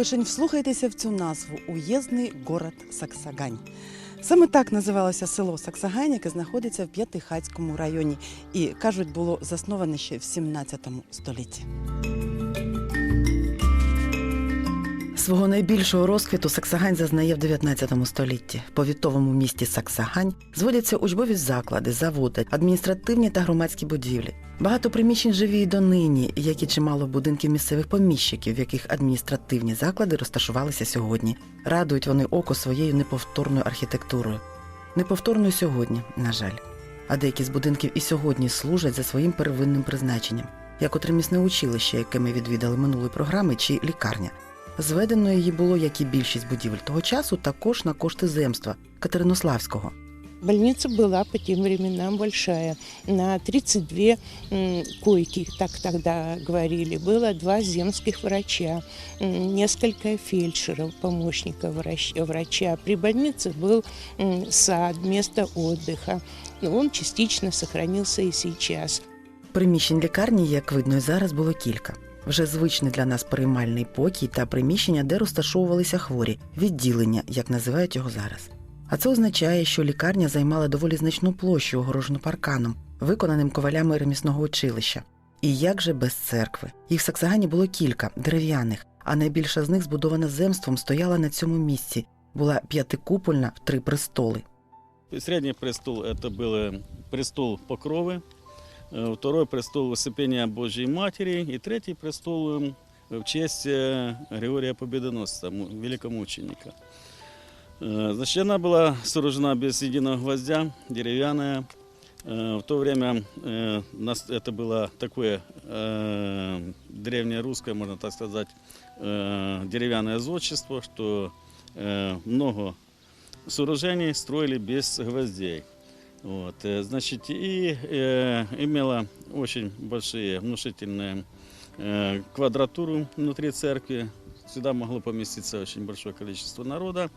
Ви лише вслухайтеся в цю назву уєзний город Саксагань. Саме так називалося село Саксагань, яке знаходиться в П'ятихацькому районі, і кажуть, було засноване ще в 17 столітті. Свого найбільшого розквіту Саксагань зазнає в 19 столітті. В повітовому місті Саксагань зводяться учбові заклади, заводи, адміністративні та громадські будівлі. Багато приміщень живі й донині, як і чимало будинків місцевих поміщиків, в яких адміністративні заклади розташувалися сьогодні. Радують вони око своєю неповторною архітектурою. Неповторною сьогодні, на жаль. А деякі з будинків і сьогодні служать за своїм первинним призначенням, як от ремісне училище, яке ми відвідали минулої програми, чи лікарня. Зведено її було, як і більшість будівель того часу, також на кошти земства Катеринославського. Больница была по тем временам большая. На 32 м, койки, так тогда говорили, было два земских врача, м, несколько фельдшеров, помощников врач- врача. При больнице был м, сад, место отдыха. Но Он частично сохранился и сейчас. Приміщень лікарні, як видно, і зараз було кілька. Вже звичний для нас приймальний покій та приміщення, де розташовувалися хворі, відділення, як називають його зараз. А це означає, що лікарня займала доволі значну площу, огорожену парканом, виконаним ковалями ремісного училища. І як же без церкви? Їх в Саксагані було кілька дерев'яних, а найбільша з них збудована земством стояла на цьому місці. Була п'ятикупольна в три престоли. Средний престол – это был э, престол Покровы, э, Второй престол Усыпения Божьей Матери и третий престол э, в честь э, Григория Победоносца, му- великомученика. Э, Значит, она была сооружена без единого гвоздя, деревянная. Э, В то время э, это было такое э, древнее русское, можно так сказать, э, деревянное зодчество, что э, много сооружений строили без гвоздей. Вот, э, значит, и э, имела очень большие, внушительные э, квадратуру внутри церкви. Сюда могло поместиться очень большое количество народа.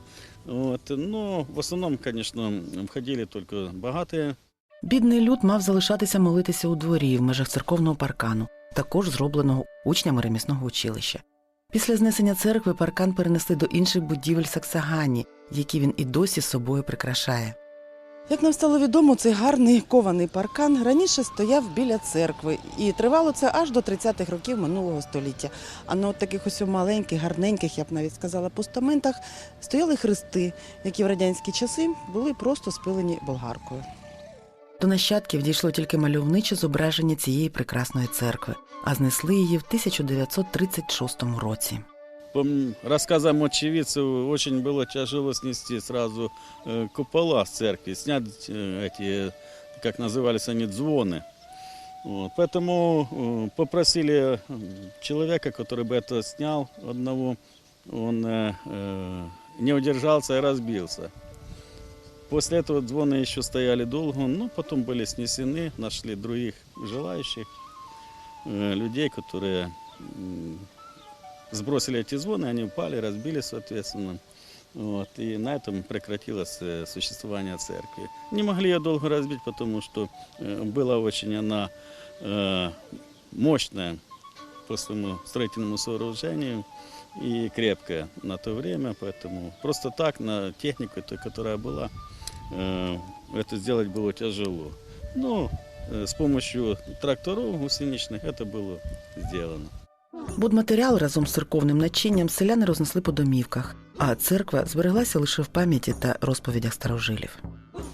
Вот, но в основном, конечно, входили только богатые Бідний люд мав залишатися молитися у дворі в межах церковного паркану, також зробленого учнями ремісного училища. Після знесення церкви паркан перенесли до інших будівель Саксагані, які він і досі собою прикрашає. Як нам стало відомо, цей гарний кований паркан раніше стояв біля церкви, і тривало це аж до 30-х років минулого століття. А на от таких ось маленьких, гарненьких, я б навіть сказала, постаментах стояли хрести, які в радянські часи були просто спилені болгаркою. До нащадків дійшло тільки мальовниче зображення цієї прекрасної церкви, а знесли її в 1936 році. По рассказам очевидцев, очень было тяжело снести сразу э, купола с церкви, снять э, эти, как назывались они, звоны. Вот, поэтому э, попросили человека, который бы это снял одного, он э, не удержался и разбился. После этого звоны еще стояли долго, но потом были снесены, нашли других желающих э, людей, которые сбросили эти звоны, они упали, разбились, соответственно. Вот, и на этом прекратилось э, существование церкви. Не могли ее долго разбить, потому что э, была очень она э, мощная по своему строительному сооружению и крепкая на то время, поэтому просто так на технику, той, которая была, это сделать было тяжело. Но э, с помощью тракторов гусеничных это было сделано. Будматеріал разом з церковним начинням селяни рознесли по домівках, а церква збереглася лише в пам'яті та розповідях старожилів.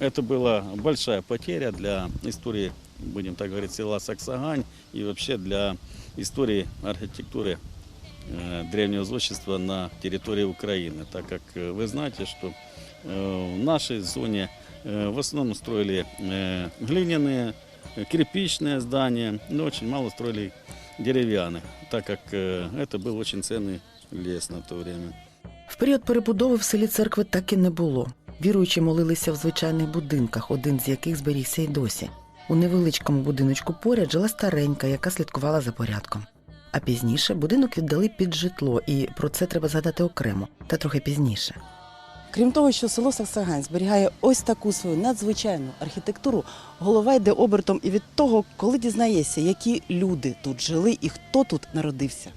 Это была большая потеря для истории, будем так говорить, села Саксагань и вообще для истории архитектуры э, древнего зодчества на территории Украины, так как э, вы знаете, что э, в нашей зоне э, в основном строили э, глиняные, э, кирпичные здания, но очень мало строили деревянных, так как э, это был очень ценный лес на то время. В період перебудови в селі церкви так і не було. Віруючі молилися в звичайних будинках, один з яких зберігся й досі. У невеличкому будиночку поряд жила старенька, яка слідкувала за порядком. А пізніше будинок віддали під житло, і про це треба згадати окремо, та трохи пізніше. Крім того, що село Саксагань зберігає ось таку свою надзвичайну архітектуру, голова йде обертом і від того, коли дізнаєшся, які люди тут жили і хто тут народився.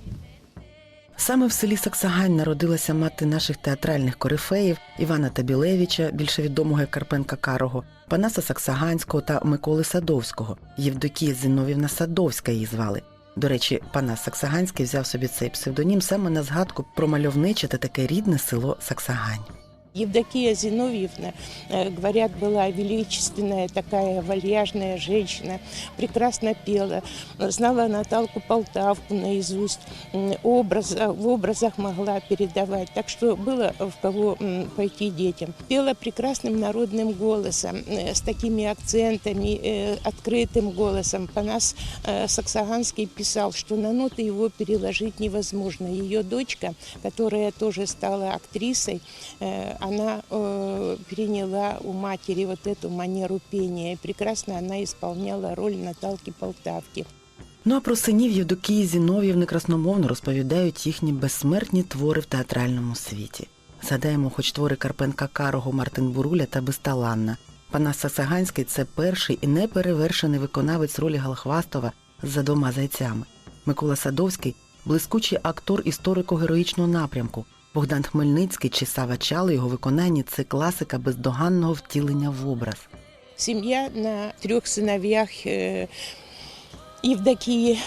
Саме в селі Саксагань народилася мати наших театральних корифеїв Івана Табілевича, більше відомого як Карпенка Карого, Панаса Саксаганського та Миколи Садовського. Євдокія Зіновівна Садовська її звали. До речі, Панас Саксаганський взяв собі цей псевдонім саме на згадку про мальовниче та таке рідне село Саксагань. Евдокия Зиновьевна, э, говорят, была величественная такая вальяжная женщина, прекрасно пела, знала Наталку Полтавку наизусть, образ, в образах могла передавать, так что было в кого пойти детям. Пела прекрасным народным голосом, э, с такими акцентами, э, открытым голосом. Панас э, Саксаганский писал, что на ноты его переложить невозможно. Ее дочка, которая тоже стала актрисой, э, она э, переняла у матери вот эту манеру пения. И прекрасно она исполняла роль Наталки Полтавки. Ну а про синів Євдокії Зінов'ївни красномовно розповідають їхні безсмертні твори в театральному світі. Згадаємо, хоч твори Карпенка Карого, Мартин Буруля та Бесталанна. Панас Сасаганський це перший і неперевершений виконавець ролі Галахвастова за двома зайцями. Микола Садовський блискучий актор історико-героїчного напрямку. Богдан Хмельницький чи Сава Чало його виконанні це класика бездоганного втілення в образ. Семья на трех сыновьях э, Евдокии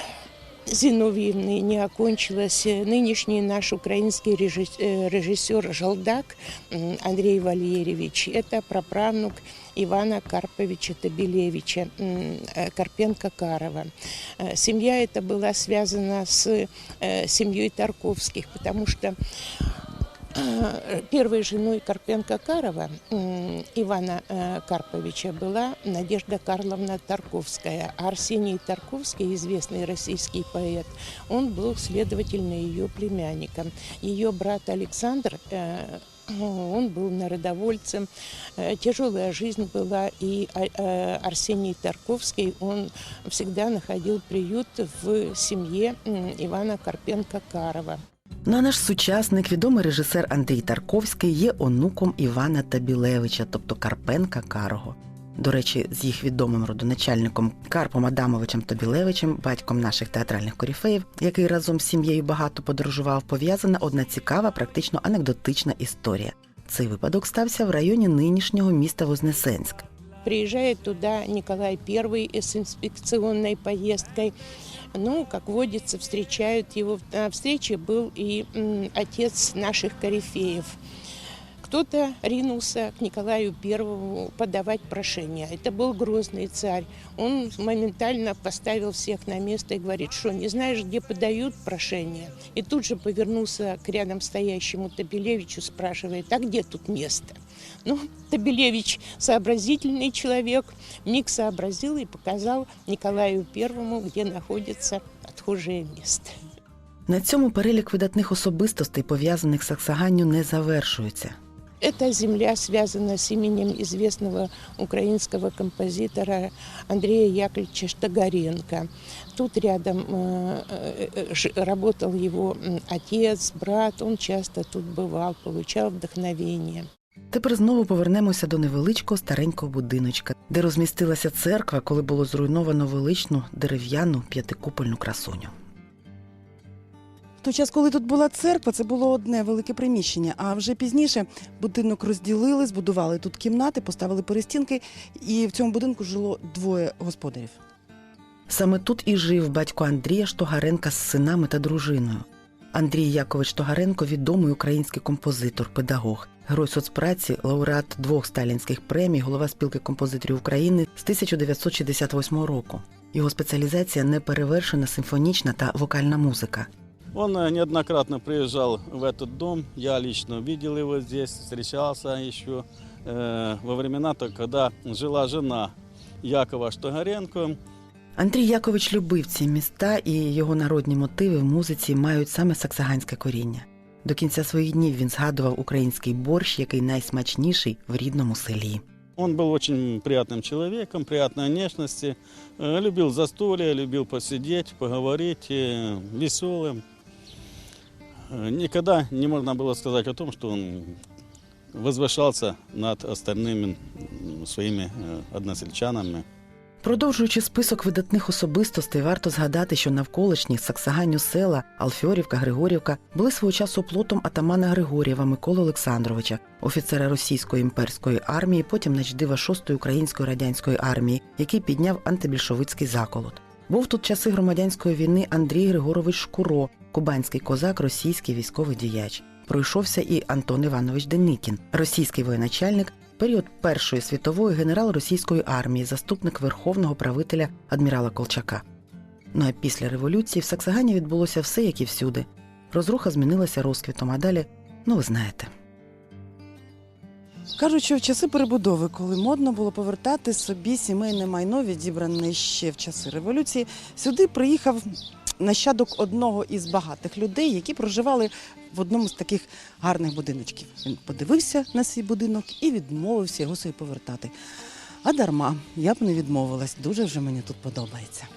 Зиновьевны не окончилась. Нынешний наш украинский режисс- э, режиссер Жалдак м, Андрей Валерьевич – это праправнук Ивана Карповича Табелевича, м, э, Карпенко-Карова. Э, Семья эта была связана с э, семьей Тарковских, потому что э, первой женой Карпенко-Карова м, Ивана э, Карповича была Надежда Карловна Тарковская. Арсений Тарковский, известный российский поэт, он был, следовательно, ее племянником. Ее брат Александр э, он был народовольцем, Э, тяжелая жизнь была, и а, э, Арсений Тарковский, он всегда находил приют в семье Ивана Карпенко-Карова. Ну а наш сучасник, відомий режисер Андрій Тарковський, є онуком Івана Табілевича, тобто Карпенка Карого. До речі, з їх відомим родоначальником Карпом Адамовичем Табілевичем, батьком наших театральних коріфеїв, який разом з сім'єю багато подорожував, пов'язана одна цікава, практично анекдотична історія. Цей випадок стався в районі нинішнього міста Вознесенськ. Приезжает туда Николай I с инспекционной поездкой. Ну, как водится, встречают его. На встрече был и отец наших корифеев. Кто-то ринулся к Николаю Первому подавать прошение. Это был грозный царь. Он моментально поставил всех на место и говорит, что не знаешь, где подают прошение. И тут же повернулся к рядом стоящему Табелевичу, спрашивает, а где тут место? Ну, Табелевич сообразительный человек, миг сообразил и показал Николаю Первому, где находится отхожее место. На цьому перелік видатних особистостей, пов'язаних з Саксаганню, не завершується. Эта земля связана с именем известного украинского композитора Андрея Яковлевича Штагаренко. Тут рядом э, э, ж- работал его м, отец, брат. Он часто тут бывал, получал вдохновение. Тепер знову повернемося до невеличкого старенького будиночка, де розмістилася церква, коли було зруйновано величну дерев'яну п'ятикупольну красуню. Той час, коли тут була церква, це було одне велике приміщення. А вже пізніше будинок розділили, збудували тут кімнати, поставили перестінки, і в цьому будинку жило двоє господарів. Саме тут і жив батько Андрія Штогаренка з синами та дружиною. Андрій Якович Штогаренко відомий український композитор, педагог, герой соцпраці, лауреат двох сталінських премій, голова спілки композиторів України з 1968 року. Його спеціалізація неперевершена симфонічна та вокальна музика. Он э, неоднократно приезжал в этот дом, я лично видел его здесь, встречался еще э, во времена, то, когда жила жена Якова Штогаренко. Андрій Якович любив ці міста, і його народні мотиви в музиці мають саме саксаганське коріння. До кінця своїх днів він згадував український борщ, який найсмачніший в рідному селі. Он был очень приятным человеком, приятной внешности, э, любил застолье, любил посидеть, поговорить, э, веселым. Э, Никогда не можно было сказать о том, что он возвышался над остальными м, своими э, односельчанами. Продовжуючи список видатних особистостей, варто згадати, що навколишні Саксаганню села, Алфьорівка, Григорівка були свого часу плотом атамана Григорєва Миколи Олександровича, офіцера російської імперської армії, потім начдива 6-ї української радянської армії, який підняв антибільшовицький заколот. Був тут часи громадянської війни Андрій Григорович Шкуро, кубанський козак, російський військовий діяч. Пройшовся і Антон Іванович Деникін, російський воєначальник, період Першої світової генерал російської армії, заступник верховного правителя адмірала Колчака. Ну а після революції в Саксагані відбулося все, як і всюди. Розруха змінилася розквітом, а далі, ну ви знаєте. Кажуть, що в часи перебудови, коли модно було повертати собі сімейне майно, відібране ще в часи революції, сюди приїхав нащадок одного із багатих людей, які проживали в одному з таких гарних будиночків. Він подивився на свій будинок і відмовився його собі повертати. А дарма, я б не відмовилась, дуже вже мені тут подобається.